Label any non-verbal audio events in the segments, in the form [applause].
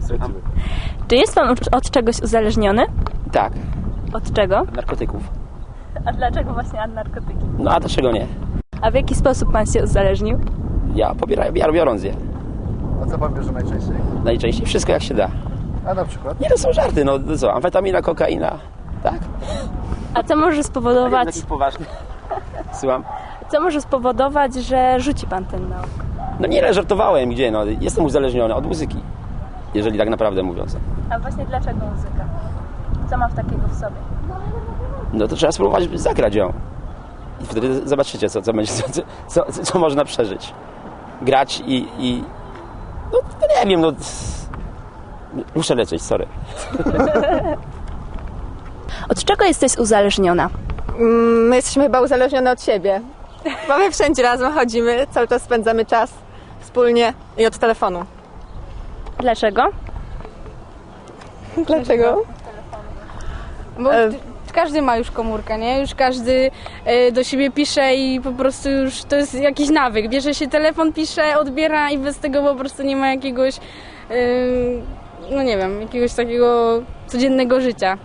Stracimy. Czy jest pan od- od czegoś uzależniony? Tak, Od czego? narkotyków. A dlaczego właśnie od narkotyki? No a dlaczego nie? A w jaki sposób pan się uzależnił? Ja pobieram, ja biorąc je. A co pan bierze najczęściej? Najczęściej wszystko jak się da. A na przykład? Nie, to są żarty, no to co, amfetamina, kokaina. Tak? A co może spowodować, Jakiś poważny. Słucham. co może spowodować, że rzuci pan ten nauk? No nie, żartowałem, gdzie, no. Jestem uzależniony od muzyki. Jeżeli tak naprawdę mówiąc. A właśnie dlaczego muzyka? Co ma w takiego w sobie? No to trzeba spróbować zagrać ją. I wtedy zobaczycie, co, co, będzie, co, co, co, można przeżyć. Grać i, i... No to nie wiem, no... Muszę lecieć, sorry. [laughs] Od czego jesteś uzależniona? Mm, My jesteśmy chyba uzależnione od siebie. Mamy wszędzie razem chodzimy, cały czas spędzamy czas wspólnie i od telefonu. Dlaczego? Dlaczego? Bo E, każdy ma już komórkę, nie? Już każdy e, do siebie pisze i po prostu już to jest jakiś nawyk. Bierze się telefon, pisze, odbiera i bez tego po prostu nie ma jakiegoś, e, no nie wiem, jakiegoś takiego codziennego życia.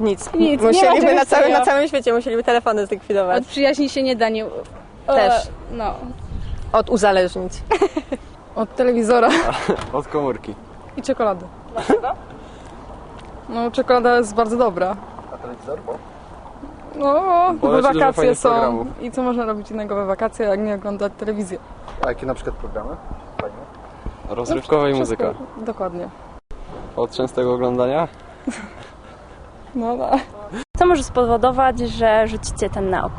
Nic. Nic, musieliby na, całym, na całym świecie musieliby telefony zlikwidować. Od przyjaźni się nie da nie... o, Też. No. Od uzależnić. [laughs] Od telewizora Od komórki. i czekolady. Dlaczego? No, czekolada jest bardzo dobra. A telewizor? No, Bo we wakacje są. programów. I co można robić innego we wakacje, jak nie oglądać telewizję? A jakie na przykład programy? Fajne. Rozrywkowa i Wszystko- muzyka. Dokładnie. Od częstego oglądania? No, no. Co może spowodować, że rzucicie ten nauk?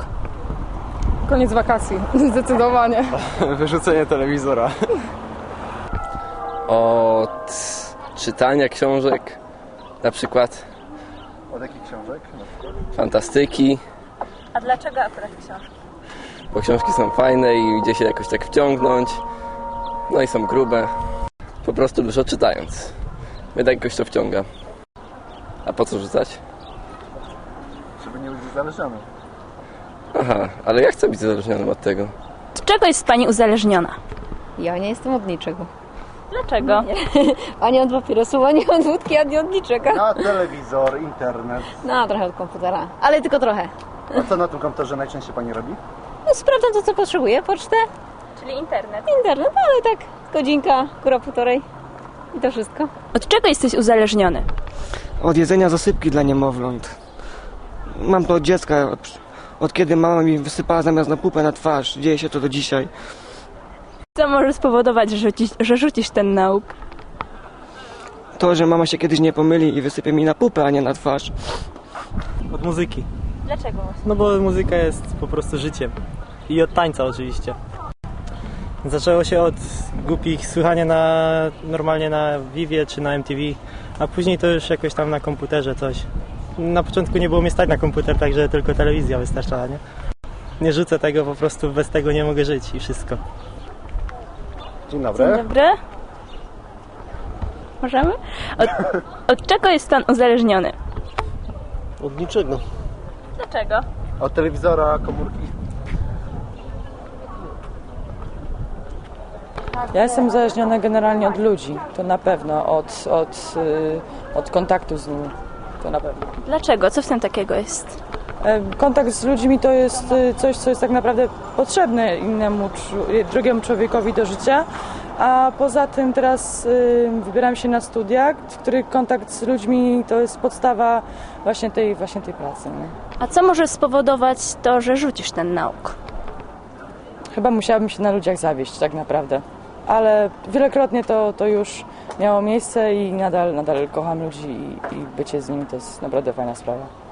Koniec wakacji. [laughs] Zdecydowanie. Wyrzucenie telewizora. Od czytania książek, na przykład Od jakich książek? Na przykład? fantastyki, A dlaczego akurat książki? bo książki są fajne i gdzie się jakoś tak wciągnąć, no i są grube. Po prostu dużo czytając. Mnie tak jakoś to wciąga. A po co rzucać? Żeby nie być uzależniony. Aha, ale ja chcę być uzależniony od tego. Od czego jest pani uzależniona? Ja nie jestem od niczego. Dlaczego? Ani [laughs] od papierosów, ani od wódki, ani od niczego. Na telewizor, internet. No, trochę od komputera, ale tylko trochę. A co na tym komputerze najczęściej pani robi? No, sprawdzam to, co potrzebuję, pocztę, Czyli internet. internet, no, ale tak godzinka, góra półtorej i to wszystko. Od czego jesteś uzależniony? Od jedzenia zasypki dla niemowląt. Mam to od dziecka, od, od kiedy mama mi wysypała zamiast na pupę na twarz. Dzieje się to do dzisiaj. Co może spowodować, że rzucisz, że rzucisz ten nauk? To, że mama się kiedyś nie pomyli i wysypie mi na pupę, a nie na twarz. Od muzyki. Dlaczego? No bo muzyka jest po prostu życiem. I od tańca oczywiście. Zaczęło się od głupich słuchania na, normalnie na Vivie czy na MTV, a później to już jakoś tam na komputerze coś. Na początku nie było mnie stać na komputer, także tylko telewizja wystarczała, nie? Nie rzucę tego, po prostu bez tego nie mogę żyć i wszystko. Dzień dobry. Dzień dobry. Możemy? Od, od czego jest pan uzależniony? Od niczego. Dlaczego? Od telewizora, komórki. Ja jestem uzależniona generalnie od ludzi. To na pewno. Od, od, y, od kontaktu z nimi. To na pewno. Dlaczego? Co w tym takiego jest? E, Kontakt z ludźmi to jest y, coś, co jest tak naprawdę potrzebne innemu, drugiemu człowiekowi do życia. A poza tym teraz y, wybieram się na studia, w których kontakt z ludźmi to jest podstawa właśnie tej, właśnie tej pracy. Nie? A co może spowodować to, że rzucisz ten nauk? Chyba musiałabym się na ludziach zawieść tak naprawdę. Ale wielokrotnie to, to już miało miejsce i nadal, nadal kocham ludzi i, i bycie z nimi to jest naprawdę fajna sprawa.